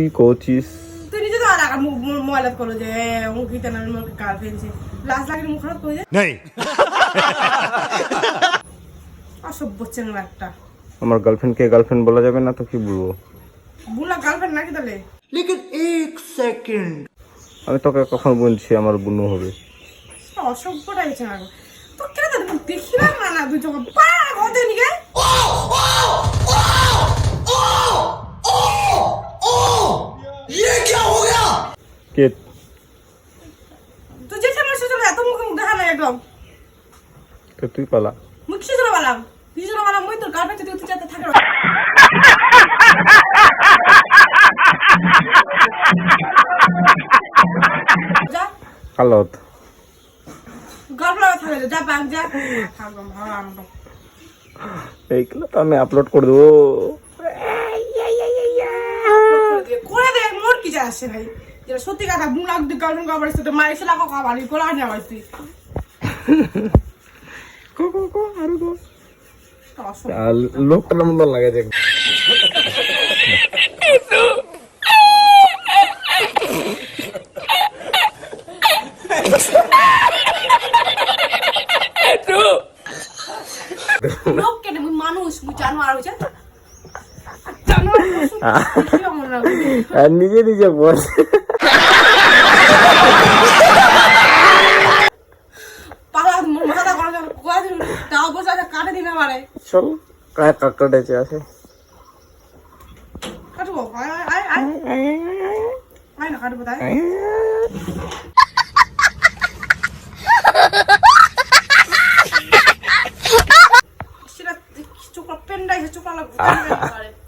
কি করছিস তুই নিজে তো আর আগা মোবাইলত করল যে মুখিতে নামে মোর গার্লফ্রেন্ড ছে লাস্ট লাগে মুখ খারাপ করে नहीं অসভ্য চেংড়া একটা। আমার গার্লফ্রেন্ডকে গার্লফ্রেন্ড বলা যাবে না তো কি বলব? বুলা গার্লফ্রেন্ড নাকি তাহলে? লেকিন এক সেকেন্ড আমি তোকে কখন বলছি আমার বুনু হবে? অসভ্যটা হয়েছে না তো কেন দেখিলাম না না দুই চোখ কে তুই যে সামনে সে চলে এত মুখে মুখ দেখা নাই একদম তো তুই পালা মুখ কিসে চলে বালাম তুই চলে বালাম মই তোর গার্লফ্রেন্ড তুই যাতে থাকে কালত। এইগুলো তো আমি আপলোড করে দেবো। আসে ভাই। যেটা সত্যি কথা বুলাক দি গার্লফ্রেন্ড কাবার সাথে মায়ের সাথে লাগো খাবার কোলা নিয়ে আসছি কো কো কো আরও কো আর লোকটা মতো লাগে দেখ। লোক কেন মানুষ জানোয়ার হইছে জানোয়ার কি আমার লাগে আর নিজে নিজে বসে আছে কাটে দিন আমারে। চল কায় কাকা আছে কাটবো? আয় আয় আয় আয়। না কাটবো তাই। সেটা চোখটা পেন্ডাই চোখটা লাগবে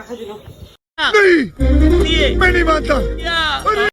아주 많다. 야.